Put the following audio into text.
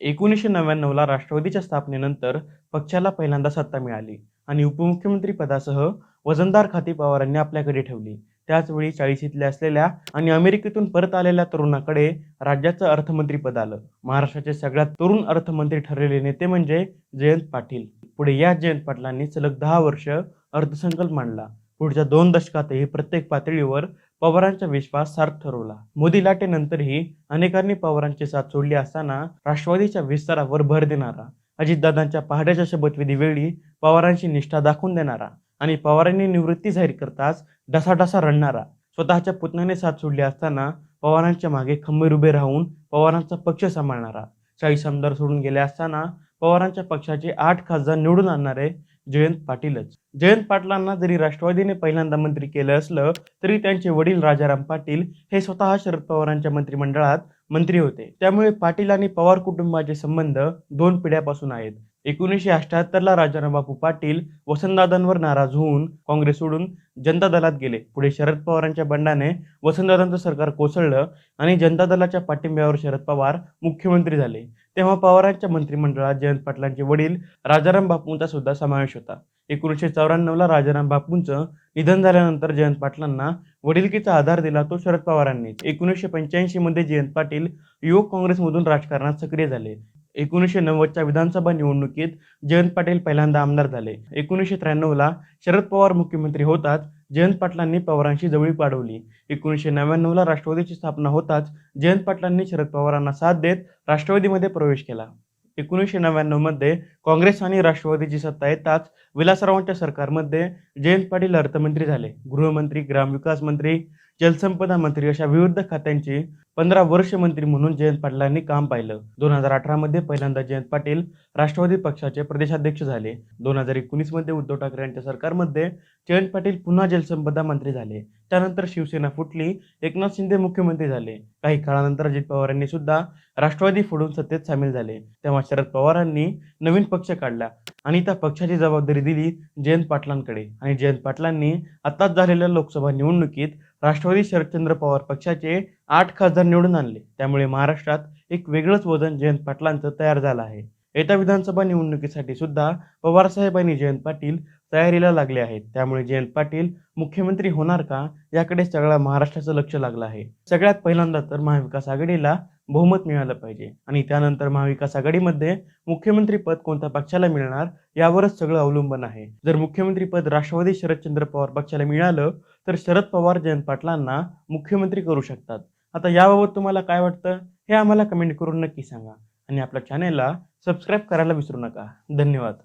एकोणीसशे नव्याण्णवला राष्ट्रवादीच्या स्थापनेनंतर पक्षाला पहिल्यांदा सत्ता मिळाली आणि उपमुख्यमंत्री पदासह वजनदार खाती पवारांनी आपल्याकडे ठेवली. त्याचवेळी चाळीशीतल्या असलेल्या आणि अमेरिकेतून परत आलेल्या तरुणाकडे राज्याचं अर्थमंत्रीपद आलं. महाराष्ट्राचे सगळ्यात तरुण अर्थमंत्री ठरलेले नेते म्हणजे जयंत पाटील. पुढे या जयंत पाटलांनी सलग दहा वर्ष अर्थसंकल्प मांडला. पुढच्या दोन दशकातही प्रत्येक पातळीवर पवारांचा विश्वास सार्थ ठरवला. मोदी लाटेनंतरही अनेकांनी पवारांची साथ सोडली असताना राष्ट्रवादीच्या विस्तारावर भर देणारा अजितदादांच्या पहाड्याच्या शपथविधी वेळी पवारांची निष्ठा दाखवून देणारा आणि पवारांनी निवृत्ती जाहीर करताच डसाडसा रडणारा स्वतःच्या पुतण्याने साथ सोडली असताना पवारांच्या मागे खंबीर उभे राहून पवारांचा पक्ष सांभाळणारा चाळीस आमदार सोडून गेले असताना पवारांच्या पक्षाचे आठ खासदार निवडून आणणारे जयंत पाटीलच. जयंत पाटलांना जरी राष्ट्रवादीने पहिल्यांदा मंत्री केलं असलं तरी त्यांचे वडील राजाराम पाटील हे स्वतः शरद पवारांच्या मंत्रिमंडळात मंत्री होते. त्यामुळे पाटील आणि पवार कुटुंबाचे संबंध दोन पिढ्यापासून आहेत. एकोणीसशे अठ्याहत्तरला राजाराम बापू पाटील वसंतदादांवर नाराज होऊन काँग्रेस सोडून जनता दलात गेले. पुढे शरद पवारांच्या बंडाने वसंतदादांचं सरकार कोसळलं आणि जनता दलाच्या पाठिंब्यावर शरद पवार मुख्यमंत्री झाले. तेव्हा पवारांच्या मंत्रिमंडळात जयंत पाटलांचे वडील राजाराम बापूंचा सुद्धा समावेश होता. एकोणीसशे चौऱ्याण्णवला राजाराम बापूंचं निधन झाल्यानंतर जयंत पाटलांना वडिलकीचा आधार दिला तो शरद पवारांनी एकोणीसशे पंच्याऐंशी मध्ये जयंत पाटील युवक काँग्रेसमधून राजकारणात सक्रिय झाले. एकोणीसशे नव्वदच्या विधानसभा निवडणुकीत जयंत पाटील पहिल्यांदा आमदार झाले. एकोणीसशे त्र्याण्णवला शरद पवार मुख्यमंत्री होताच जयंत पाटलांनी पवारांशी जवळी पाडवली एकोणीसशे नव्याण्णवला राष्ट्रवादीची स्थापना होताच जयंत पाटलांनी शरद पवारांना साथ देत राष्ट्रवादीमध्ये प्रवेश केला. एकोणीसशे नव्याण्णवमध्ये काँग्रेस आणि राष्ट्रवादीची सत्ता येताच विलासरावांच्या सरकारमध्ये जयंत पाटील अर्थमंत्री झाले. गृहमंत्री ग्रामविकास मंत्री जलसंपदा मंत्री अशा विविध खात्यांची पंधरा वर्ष मंत्री म्हणून जयंत पाटलांनी काम पाहिलं. दोन हजार अठरामध्ये पहिल्यांदा जयंत पाटील राष्ट्रवादी पक्षाचे प्रदेशाध्यक्ष झाले. दोन हजार एकोणीसमध्ये उद्धव ठाकरे यांच्या सरकारमध्ये जयंत पाटील पुन्हा जलसंपदा मंत्री झाले. त्यानंतर शिवसेना फुटली एकनाथ शिंदे मुख्यमंत्री झाले. काही काळानंतर अजित पवारांनी सुद्धा राष्ट्रवादी फोडून सत्तेत सामील झाले. तेव्हा शरद पवारांनी नवीन पक्ष काढला आणि त्या पक्षाची जबाबदारी दिली जयंत पाटलांकडे. आणि जयंत पाटलांनी आताच झालेल्या लोकसभा निवडणुकीत राष्ट्रवादी शरदचंद्र पवार पक्षाचे आठ खासदार निवडून आणले. त्यामुळे महाराष्ट्रात एक वेगळंच वजन जयंत पाटलांचं तयार झालं आहे. येत्या विधानसभा निवडणुकीसाठी सुद्धा पवारसाहेबांनी जयंत पाटील तयारीला लागले आहेत. त्यामुळे जयंत पाटील मुख्यमंत्री होणार का याकडे सगळ्या महाराष्ट्राचं लक्ष लागलं आहे. सगळ्यात पहिल्यांदा तर महाविकास आघाडीला बहुमत मिळालं पाहिजे. आणि त्यानंतर महाविकास आघाडीमध्ये मुख्यमंत्री पद कोणत्या पक्षाला मिळणार यावरच सगळं अवलंबून आहे. जर मुख्यमंत्री पद राष्ट्रवादी शरदचंद्र पवार पक्षाला मिळालं तर शरद पवार जयंत पाटलांना मुख्यमंत्री करू शकतात. आता याबाबत तुम्हाला काय वाटतं? हे आम्हाला कमेंट करून नक्की सांगा. आणि आपल्या चॅनेलला सबस्क्राईब करायला विसरू नका. धन्यवाद.